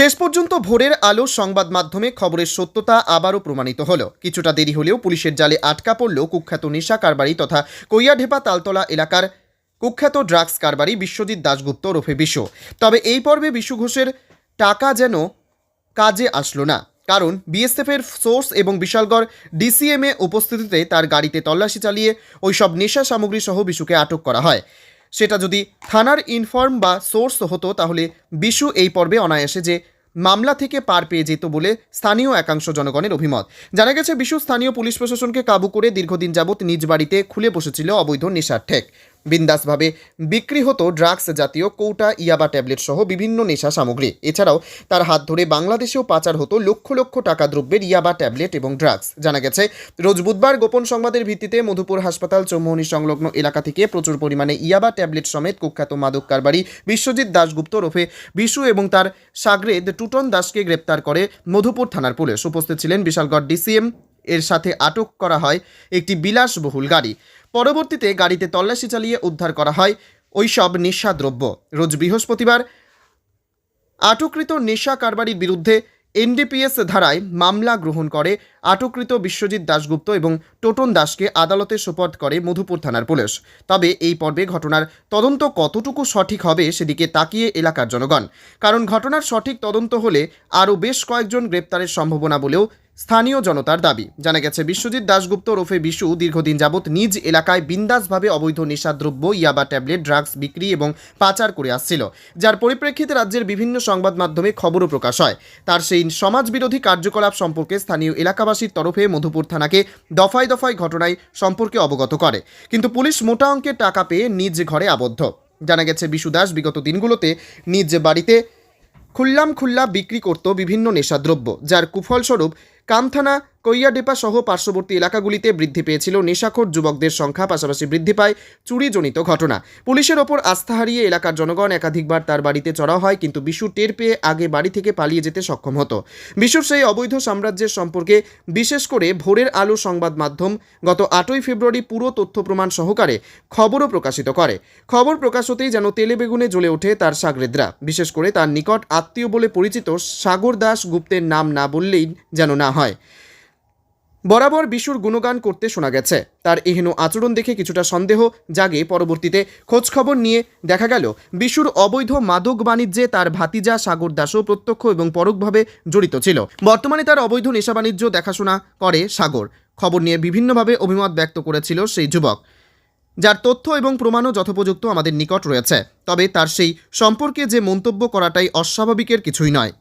শেষ পর্যন্ত ভোরের আলো সংবাদ মাধ্যমে খবরের সত্যতা আবারও প্রমাণিত হলো। কিছুটা দেরি হলেও পুলিশের জালে আটকা পড়ল কুখ্যাত নেশা কারবারি তথা কৈয়াঢেপা তালতলা এলাকার কুখ্যাত ড্রাগস কারবারি বিশ্বজিৎ দাশগুপ্ত ওরফে বিশু। তবে এই পর্বে বিশু ঘোষের টাকা যেন কাজে আসলো না। কারণ বিএসএফের সোর্স এবং বিশালগড় ডিসিএমএ উপস্থিতিতে তার গাড়িতে তল্লাশি চালিয়ে ওই সব নেশা সামগ্রী সহ বিশুকে আটক করা হয়। সেটা যদি থানার ইনফর্ম বা সোর্স হতো তাহলে বিশু এই পর্বে অনায়াসে যে মামলা থেকে পার পেয়ে যেত বলে স্থানীয় একাংশ জনগণের অভিমত। জানা গেছে বিশ্ব স্থানীয় পুলিশ প্রশাসনকে কাবু করে দীর্ঘদিন যাবৎ নিজ বাড়িতে খুলে বসেছিল অবৈধ নেশার ঠেক। বিন্দাসভাবে। বিক্রি হতো ড্রাগস জাতীয় কৌটা, ইয়াবা ট্যাবলেট সহ বিভিন্ন নেশা সামগ্রী। এছাড়াও তার হাত ধরে বাংলাদেশেও পাচার হতো লক্ষ লক্ষ টাকা দ্রব্যের ইয়াবা ট্যাবলেট এবং ড্রাগস। জানা গেছে, রোজ বুধবার গোপন সংবাদের ভিত্তিতে মধুপুর হাসপাতাল, চৌমোহনী সংলগ্ন এলাকা থেকে প্রচুর পরিমাণে ইয়াবা ট্যাবলেট সমেত কুখ্যাত মাদক কারবারি বিশ্বজিৎ দাশগুপ্ত ওরফে বিশু এবং তার সাগরেদ টুটন দাসকে গ্রেপ্তার করে মধুপুর থানার পুলিশ। উপস্থিত ছিলেন বিশালগড় ডিসিএম, এর সাথে আটক করা হয় একটি বিলাসবহুল গাড়ি। পরবর্তীতে গাড়িতে তল্লাশি চালিয়ে উদ্ধার করা হয়। ওই সব নেশাদ্রব্য। রোজ বৃহস্পতিবার আটককৃত নেশা কারবারির বিরুদ্ধে এনডিপিএস ধারায় মামলা গ্রহণ করে আটককৃত বিশ্বজিৎ দাশগুপ্ত এবং টোটন দাসকে আদালতে সোপর্দ করে মধুপুর থানার পুলিশ। তবে এই পর্বে ঘটনার তদন্ত কতটুকু সঠিক হবে সেদিকে তাকিয়ে এলাকার জনগণ। কারণ ঘটনার সঠিক তদন্ত হলে আরও বেশ কয়েকজন গ্রেপ্তারের সম্ভাবনা বলেও স্থানীয় জনতার দাবি। জানা গেছে, বিশ্বজিৎ দাশগুপ্ত ওরফে বিশু দীর্ঘদিন যাবৎ নিজ এলাকায় বিন্দাসভাবে অবৈধ নেশাদ্রব্য, ইয়াবা ট্যাবলেট, ড্রাগস বিক্রি এবং পাচার করে আসছিল। যার পরিপ্রেক্ষিতে রাজ্যের বিভিন্ন সংবাদ মাধ্যমে খবরও প্রকাশ হয়। তার সেই সমাজবিরোধী কার্যকলাপ সম্পর্কে স্থানীয় এলাকাবাসীর তরফে মধুপুর থানাকে দফায় দফায় ঘটনায় সম্পর্কে অবগত করে। কিন্তু পুলিশ মোটা অঙ্কের টাকা পেয়ে নিজ ঘরে আবদ্ধ। জানা গেছে, বিশু দাস বিগত দিনগুলোতে নিজ বাড়িতে খুল্লাম খুল্লা বিক্রি করত বিভিন্ন নেশাদ্রব্য, যার কুফলস্বরূপ কামথানা কৈয়াডেপা সহ পার্শ্ববর্তী এলাকাগুলিতে বৃদ্ধি পেয়েছিল নেশাখোর যুবকদের সংখ্যা, পাশাপাশি বৃদ্ধি পায় চুরিজনিত ঘটনা। পুলিশের ওপর আস্থা হারিয়ে এলাকার জনগণ একাধিকবার তার বাড়িতে চড়া হয়, কিন্তু বিশু টের পেয়ে আগে বাড়ি থেকে পালিয়ে যেতে সক্ষম হতো। বিশুর সেই অবৈধ সাম্রাজ্যের সম্পর্কে বিশেষ করে ভোরের আলো সংবাদ মাধ্যম গত আটই ফেব্রুয়ারি পুরো তথ্য প্রমাণ সহকারে খবরও প্রকাশিত করে। খবর প্রকাশ হতেই যেন তেলে বেগুনে জ্বলে ওঠে তার সাগরেদরা। বিশেষ করে তার নিকট আত্মীয় বলে পরিচিত সাগর দাস গুপ্তের নাম না বললেই যেন না হয়। বরাবর বিশুর গুণগান করতে শোনা গেছে। তার এহেন আচরণ দেখে কিছুটা সন্দেহ জাগে পরবর্তীতে। খোঁজখবর নিয়ে দেখা গেল, বিশুর অবৈধ মাদক বাণিজ্যে তার ভাতিজা সাগর দাসও প্রত্যক্ষ এবং পরোক্ষভাবে জড়িত ছিল। বর্তমানে তার অবৈধ নেশা বাণিজ্য দেখাশোনা করে সাগর। খবর নিয়ে বিভিন্নভাবে অভিমত ব্যক্ত করেছিল সেই যুবক। যার তথ্য এবং প্রমাণও যথোপযুক্ত আমাদের নিকট রয়েছে। তবে তার সেই সম্পর্কে যে মন্তব্য করাটাই অস্বাভাবিকের কিছুই নয়।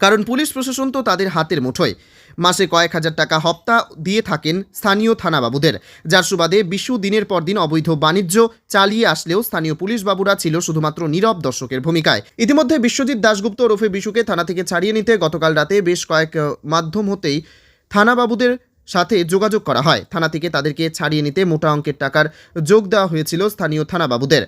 কারণ পুলিশ প্রশাসন তো তাদের হাতের মুঠোয়। মাসে কয়েক হাজার টাকা হপ্তা দিয়ে থাকেন স্থানীয় থানাবাবুদের। যার সুবাদে বিশু দিনের পর দিন অবৈধ বাণিজ্য চালিয়ে আসলেও স্থানীয় পুলিশ বাবুরা ছিল শুধুমাত্র নীরব দর্শকের ভূমিকায়। ইতিমধ্যে বিশ্বজিৎ দাশগুপ্ত ওরফে বিশুকে থানা থেকে ছাড়িয়ে নিতে গতকাল রাতে বেশ কয়েক মাধ্যম হতেই থানাবাবুদের সাথে যোগাযোগ করা হয়। থানা থেকে তাদেরকে ছাড়িয়ে নিতে মোটা অঙ্কের টাকার যোগ দেওয়া হয়েছিল স্থানীয় থানাবাবুদের।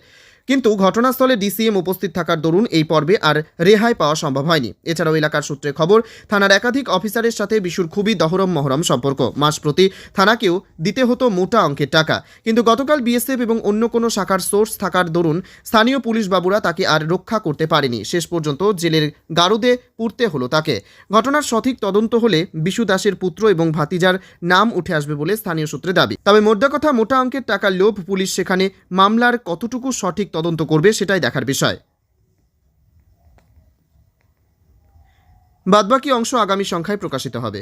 কিন্তু ঘটনাস্থলে ডিসিএম উপস্থিত থাকার দরুন এই পর্বে আর রেহাই পাওয়া সম্ভব হয়নি। এছাড়াও এলাকার সূত্রে খবর, থানার একাধিক অফিসারের সাথে বিশুর খুবই দহরম মহরম সম্পর্ক। মাস প্রতি থানাকেও দিতে হতো মোটা অঙ্কের টাকা। কিন্তু গতকাল বিএসএফ এবং অন্য কোনো শাখার সোর্স থাকার দরুন স্থানীয় পুলিশ বাবুরা তাকে আর রক্ষা করতে পারেনি। শেষ পর্যন্ত জেলের গারদে পুড়তে হলো তাকে। ঘটনার সঠিক তদন্ত হলে বিশু দাসের পুত্র এবং ভাতিজার নাম উঠে আসবে বলে স্থানীয় সূত্রে দাবি। তবে মোদ্দা কথা, মোটা অঙ্কের টাকার লোভ পুলিশ সেখানে মামলার কতটুকু সঠিক তদন্ত করবে সেটাই দেখার বিষয়। বাদবাকি অংশ আগামী সংখ্যায় প্রকাশিত হবে।